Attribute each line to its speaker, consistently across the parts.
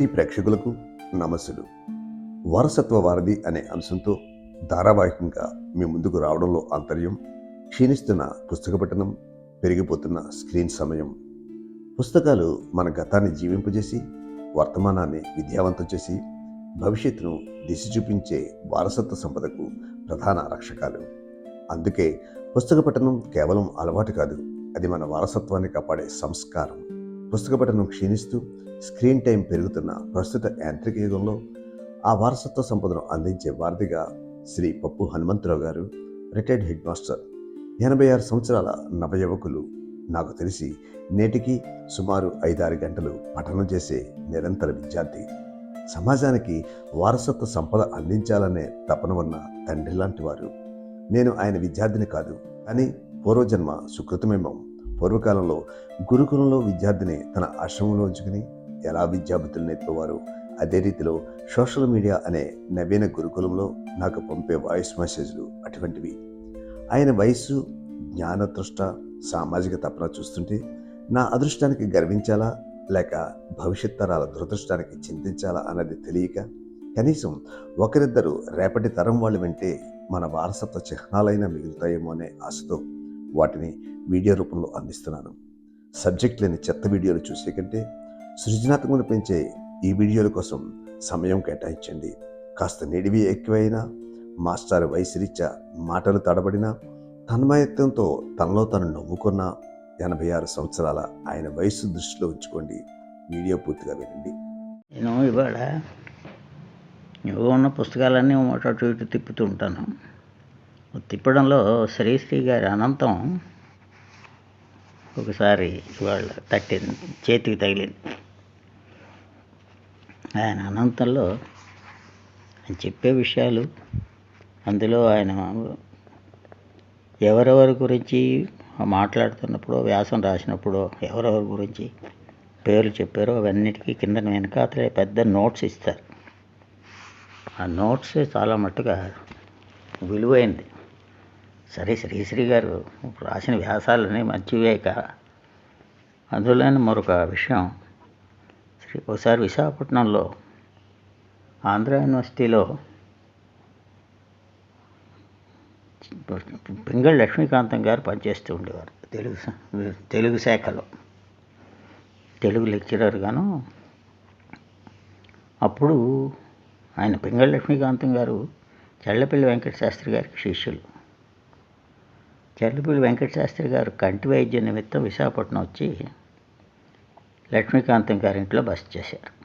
Speaker 1: శక్తి ప్రేక్షకులకు నమస్సులు. వారసత్వ వారధి అనే అంశంతో ధారావాహికంగా మీ ముందుకు రావడంలో ఆంతర్యం క్షీణిస్తున్న పుస్తక పఠనం పెరిగిపోతున్న స్క్రీన్ సమయం. పుస్తకాలు మన గతాన్ని జీవింపజేసి వర్తమానాన్ని విద్యావంతం చేసి భవిష్యత్తును దిశ చూపించే వారసత్వ సంపదకు ప్రధాన రక్షకాలు. అందుకే పుస్తక పఠనం కేవలం అలవాటు కాదు అది మన వారసత్వాన్ని కాపాడే సంస్కారం. పుస్తక పఠనం క్షీణిస్తూ స్క్రీన్ టైం పెరుగుతున్న ప్రస్తుత యాంత్రిక యుగంలో ఆ వారసత్వ సంపదను అందించే వారధిగా శ్రీ పప్పు హనుమంతరావు గారు రిటైర్డ్ హెడ్ మాస్టర్ ఎనభై ఆరు సంవత్సరాల నవయువకులు నాకు తెలిసి నేటికి సుమారు ఐదారు గంటలు పఠనం చేసే నిరంతర విద్యార్థి. సమాజానికి వారసత్వ సంపద అందించాలనే తపన ఉన్న తండ్రి లాంటి వారు. నేను ఆయన విద్యార్థిని కాదు కానీ పూర్వజన్మ సుకృతమేమో. పూర్వకాలంలో గురుకులంలో విద్యార్థిని తన ఆశ్రమంలో ఉంచుకుని ఎలా విద్యాబుద్ధులు నేర్పేవారు అదే రీతిలో సోషల్ మీడియా అనే నవీన గురుకులంలో నాకు పంపే వాయిస్ మెసేజ్లు అటువంటివి. ఆయన వయస్సు జ్ఞానతృష్ట సామాజిక తపన చూస్తుంటే నా అదృష్టానికి గర్వించాలా? లేక భవిష్యత్ తరాల దురదృష్టానికి చింతించాలా అన్నది తెలియక కనీసం ఒకరిద్దరు రేపటి తరం వాళ్ళు వింటే మన వారసత్వ చిహ్నాలైనా మిగులుతాయేమో అనే ఆశతో వాటిని వీడియో రూపంలో అందిస్తున్నాను. సబ్జెక్ట్ లేని చెత్త వీడియోలు చూసే కంటే సృజనాత్మకను పెంచే ఈ వీడియోల కోసం సమయం కేటాయించండి. కాస్త నిడివి ఎక్కువైనా మాస్టర్ వయసురీత్యా మాటలు తడబడినా తన్మయత్వంతో తనలో తను నవ్వుకున్న ఎనభై ఆరు సంవత్సరాల ఆయన వయసు దృష్టిలో ఉంచుకోండి. వీడియో పూర్తిగా వినండి.
Speaker 2: నేను ఇవాళ నువ్వు ఉన్న పుస్తకాలన్నీ అటు ఇటు తిప్పుతూ ఉంటాను. తిప్పడంలో శ్రీశ్రీ గారి అనంతం ఒకసారి వాళ్ళ తట్టింది చేతికి తగిలింది. ఆయన అనంతంలో ఆయన చెప్పే విషయాలు అందులో ఆయన ఎవరెవరి గురించి మాట్లాడుతున్నప్పుడు వ్యాసం రాసినప్పుడు ఎవరెవరి గురించి పేర్లు చెప్పారో అవన్నిటికీ కింద వెనకాతలే పెద్ద నోట్స్ ఇస్తారు. ఆ నోట్స్ చాలా మట్టుగా విలువైంది. సరే శ్రీశ్రీ గారు రాసిన వ్యాసాలని మంచివేక అందులోని అందులోనే మరొక విషయం. శ్రీ ఒకసారి విశాఖపట్నంలో ఆంధ్ర యూనివర్సిటీలో పింగళ లక్ష్మీకాంతం గారు పనిచేస్తూ ఉండేవారు తెలుగు తెలుగు శాఖలో. తెలుగు లెక్చరర్ గాను. అప్పుడు ఆయన పింగళ లక్ష్మీకాంతం గారు చల్లపల్లి వెంకట శాస్త్రి గారికి శిష్యులు. చల్లపల్లి వెంకట శాస్త్రి గారు కంటి వైద్య నిమిత్తం విశాఖపట్నం వచ్చి లక్ష్మీకాంతం గారి ఇంట్లో బస చేశారు.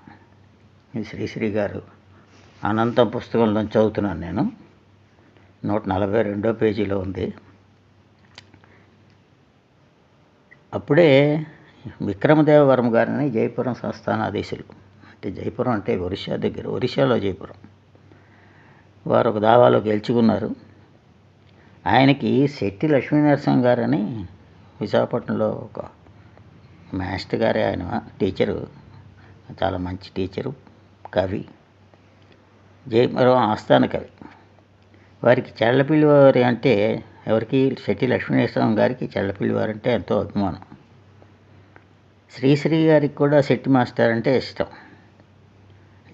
Speaker 2: శ్రీశ్రీ గారు అనంతం పుస్తకంలో చదువుతున్నాను నేను. నూట నలభై రెండో పేజీలో ఉంది. అప్పుడే విక్రమదేవవరం గారిని జయపురం సంస్థానాధీశులు అంటే జయపురం అంటే ఒరిస్సా దగ్గర ఒరిస్సాలో జయపురం వారు ఒక దావాలో గెలుచుకున్నారు. ఆయనకి శెట్టి లక్ష్మీనరసింహ గారని విశాఖపట్నంలో ఒక మాస్టర్ గారే ఆయన టీచరు చాలా మంచి టీచరు కవి జయపురం ఆస్థాన కవి. వారికి చెల్లపిల్లివారి అంటే ఎవరికి? శెట్టి లక్ష్మీనరసింహ గారికి చెల్లపిల్లివారు అంటే ఎంతో అభిమానం. శ్రీశ్రీ గారికి కూడా శెట్టి మాస్టర్ అంటే ఇష్టం.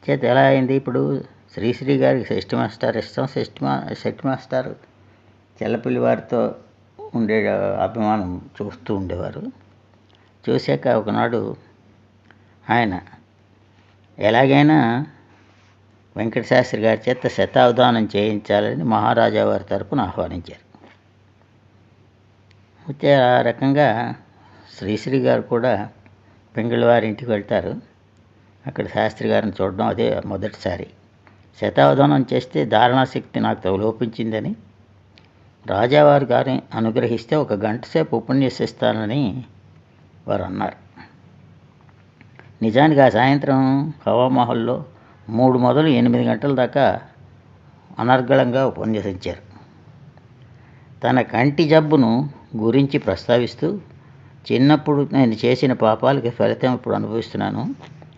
Speaker 2: చేత ఎలా అయింది ఇప్పుడు? శ్రీశ్రీ గారికి షష్టి మాస్టర్ ఇష్టం? షష్టి మా షష్ఠి మాస్టర్ తెల్లపిల్లివారితో ఉండే అభిమానం చూస్తూ ఉండేవారు. చూశాక ఒకనాడు ఆయన ఎలాగైనా వెంకటశాస్త్రి గారి చేత శతావధానం చేయించాలని మహారాజా వారి తరపున ఆహ్వానించారు. అయితే ఆ రకంగా శ్రీశ్రీ గారు కూడా పింగళి ఇంటికి వెళ్తారు. అక్కడ శాస్త్రి గారిని చూడడం అదే మొదటిసారి. శతావధానం చేస్తే ధారణాశక్తి నాకు లోపించిందని రాజావారి గారిని అనుగ్రహిస్తే ఒక గంట సేపు ఉపన్యసిస్తానని వారు అన్నారు నిజానికి ఆ సాయంత్రం హవామహల్లో మూడు మొదలు ఎనిమిది గంటల దాకా అనర్గళంగా ఉపన్యసించారు. తన కంటి జబ్బును గురించి ప్రస్తావిస్తూ చిన్నప్పుడు నేను చేసిన పాపాలకి ఫలితం ఇప్పుడు అనుభవిస్తున్నాను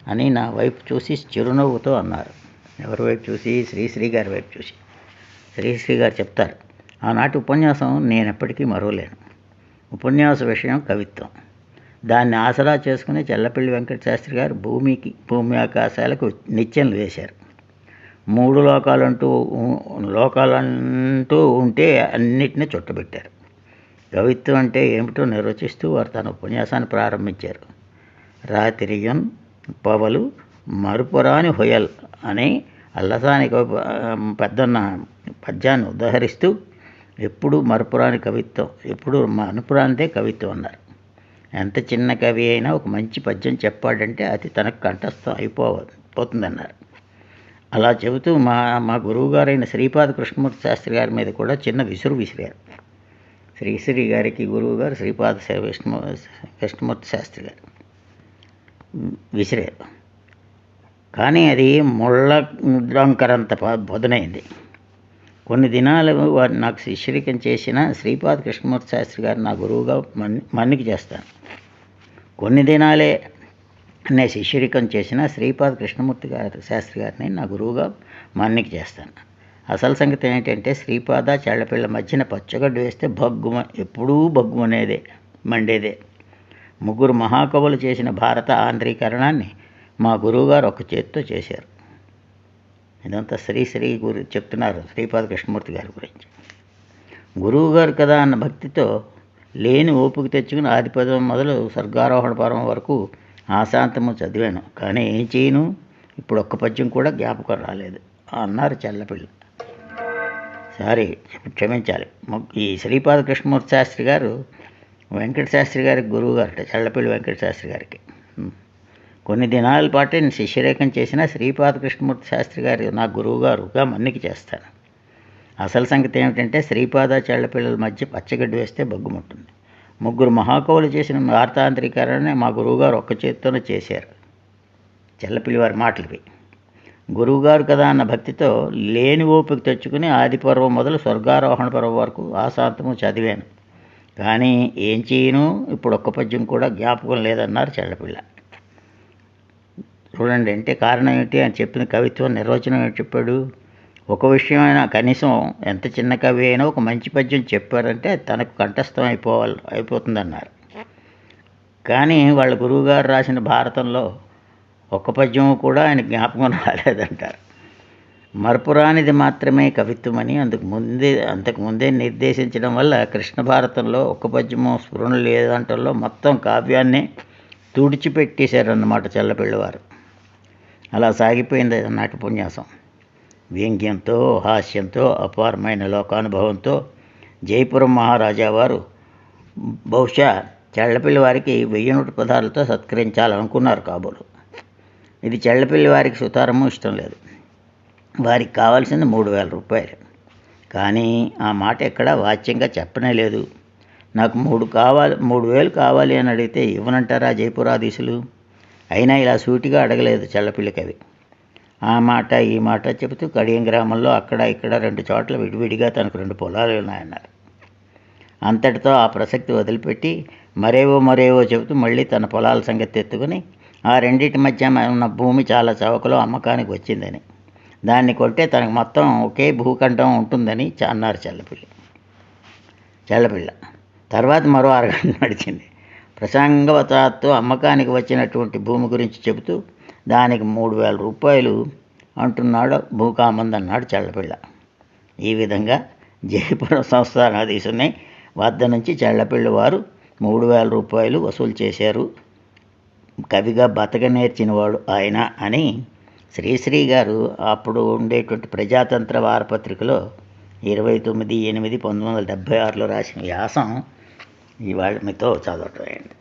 Speaker 2: అని నా వైపు చూసి చిరునవ్వుతో అన్నారు. ఎవరి వైపు చూసి? శ్రీశ్రీ గారి వైపు చూసి. శ్రీశ్రీ గారు చెప్తారు ఆనాటి ఉపన్యాసం నేను ఎప్పటికీ మరవలేను. ఉపన్యాస విషయం కవిత్వం. దాన్ని ఆసరా చేసుకుని చెల్లపల్లి వెంకట శాస్త్రి గారు భూమికి భూమి ఆకాశాలకు నిత్యం వేశారు. మూడు లోకాలంటూ లోకాలంటూ ఉంటే అన్నిటినీ చుట్టబెట్టారు. కవిత్వం అంటే ఏమిటో నిర్వచిస్తూ వారు తన ఉపన్యాసాన్ని ప్రారంభించారు. రాతిరియన్ పవలు మరుపురాని హొయల్ అని అల్లసాని పెద్దన్న పద్యాన్ని ఉదహరిస్తూ ఎప్పుడు మరపురాని కవిత్వం ఎప్పుడు మనుపురానిదే కవిత్వం అన్నారు. ఎంత చిన్న కవి అయినా ఒక మంచి పద్యం చెప్పాడంటే అది తనకు కంఠస్థం అయిపో పోతుందన్నారు. అలా చెబుతూ మా మా గురువుగారైన శ్రీపాద కృష్ణమూర్తి శాస్త్రి గారి మీద కూడా చిన్న విసురు విసిరారు. శ్రీశ్రీ గారికి గురువు గారు శ్రీపాద శ- విష్ణు కృష్ణమూర్తి శాస్త్రి గారు విసిరారు. కానీ అది ముళ్ళ ముద్రాంకరంత ప- కొన్ని దినాలు వారు నాకు శిష్యరికం చేసిన శ్రీపాద కృష్ణమూర్తి శాస్త్రి గారు నా గురువుగా మన్ని మన్నిక చేస్తాను. కొన్ని దినాలే నేను శిష్యరికం చేసిన శ్రీపాద కృష్ణమూర్తి గారి శాస్త్రి గారిని నా గురువుగా మన్నిక చేస్తాను. అసలు సంగతి ఏంటంటే శ్రీపాద చెళ్ళపిల్ల మధ్యన పచ్చగడ్డు వేస్తే భగ్గుమ ఎప్పుడూ భగ్గుమనేదే మండేదే. ముగ్గురు మహాకవులు చేసిన భారత ఆంధ్రీకరణాన్ని మా గురువుగారు ఒక చేత్తో చేశారు. ఇదంతా శ్రీ శ్రీ గురి చెప్తున్నారు శ్రీపాద కృష్ణమూర్తి గారి గురించి. గురువు గారు కదా అన్న భక్తితో లేని ఓపిక తెచ్చుకుని ఆదిపదం మొదలు స్వర్గారోహణ పర్వం వరకు ఆశాంతము చదివాను. కానీ ఏం చేయను? ఇప్పుడు ఒక్క పద్యం కూడా జ్ఞాపకం రాలేదు. అన్నారు చెల్లపిల్ల. సారీ క్షమించాలి. ఈ శ్రీపాద కృష్ణమూర్తి శాస్త్రి గారు వెంకట శాస్త్రి గారికి గురువు గారట చల్లపల్లి వెంకట శాస్త్రి గారికి. కొన్ని దినాల పాటు నేను శిష్యరేఖం చేసిన శ్రీపాద కృష్ణమూర్తి శాస్త్రి గారు నా గురువుగారుగా మన్నికి చేస్తాను. అసలు సంగతి ఏమిటంటే శ్రీపాద పిల్లల మధ్య పచ్చగడ్డి వేస్తే బగ్గుముంటుంది ముగ్గురు మహాకవులు చేసిన వార్తాంతరీకరణ మా గురువుగారు ఒక్క చేత్తోనే చేశారు. చెల్లపిల్లి వారి మాటలవి. గురువుగారు కదా అన్న భక్తితో లేని ఓపిక తెచ్చుకుని ఆది పర్వం మొదలు స్వర్గారోహణ పర్వం వరకు ఆశాంతము చదివాను. కానీ ఏం చేయను? ఇప్పుడు ఒక్క పద్యం కూడా జ్ఞాపకం లేదన్నారు చెల్లపిల్ల చూడండి అంటే కారణం ఏంటి అని చెప్పిన కవిత్వం నిర్వచనం ఏంటి చెప్పాడు? ఒక విషయమైనా కనీసం ఎంత చిన్న కవి అయినా ఒక మంచి పద్యం చెప్పారంటే తనకు కంఠస్థం అయిపోవాలి అయిపోతుందన్నారు. కానీ వాళ్ళ గురువుగారు రాసిన భారతంలో ఒక్క పద్యం కూడా ఆయన జ్ఞాపకం రాలేదంటారు. మరపురానిది మాత్రమే కవిత్వమని అందుకు ముందే అంతకు ముందే నిర్దేశించడం వల్ల కృష్ణ భారతంలో ఒక్క పద్యము స్ఫురణ లేదంటల్లో మొత్తం కావ్యాన్ని తుడిచిపెట్టేశారన్నమాట చెల్లపిల్లవారు. అలా సాగిపోయింది నాటి పుణ్యాసం వ్యంగ్యంతో హాస్యంతో అపారమైన లోకానుభవంతో జైపురం మహారాజా వారు బహుశా చెళ్ళపిల్లి వారికి వెయ్యి నూట పదార్లతో సత్కరించాలనుకున్నారు కాబోలు. ఇది చెళ్ళపిల్లి వారికి సుతారము ఇష్టం లేదు. వారికి కావాల్సింది మూడు వేల రూపాయలు. కానీ ఆ మాట ఎక్కడ వాచ్యంగా చెప్పనే లేదు. నాకు మూడు కావాలి మూడు వేలు కావాలి అని అడిగితే ఇవ్వనంటారా జైపురాధీశులు? అయినా ఇలా సూటిగా అడగలేదు చల్లపిల్లికవి ఆ మాట ఈ మాట చెబుతూ కడియం గ్రామంలో అక్కడ ఇక్కడ రెండు చోట్ల విడివిడిగా తనకు రెండు పొలాలు ఉన్నాయన్నారు. అంతటితో ఆ ప్రసక్తి వదిలిపెట్టి మరేవో మరేవో చెబుతూ మళ్ళీ తన పొలాల సంగతి ఎత్తుకుని ఆ రెండింటి మధ్య ఉన్న భూమి చాలా చవకలో అమ్మకానికి వచ్చిందని. దాన్ని కొంటే తనకు మొత్తం ఒకే భూఖండం ఉంటుందని అన్నారు చల్లపిల్ల. చల్లపిల్ల. తర్వాత మరో అరగంట నడిచింది. ప్రసంగవతాత్తు అమ్మకానికి వచ్చినటువంటి భూమి గురించి చెబుతూ దానికి మూడు వేల రూపాయలు అంటున్నాడు భూకామంద్ అన్నాడు చెల్లపిల్ల. ఈ విధంగా జయపురం సంస్థానాధీశుని వద్ద నుంచి చెల్లపిల్లి వారు మూడు వేల రూపాయలు వసూలు చేశారు. కవిగా బతక నేర్చినవాడు ఆయన అని శ్రీశ్రీ గారు అప్పుడు ఉండేటువంటి ప్రజాతంత్ర వారపత్రికలో ఇరవై తొమ్మిది ఎనిమిది పంతొమ్మిది వందల డెబ్భై ఆరులో రాసిన వ్యాసం ఇవాళ మీతో చదవటం అయింది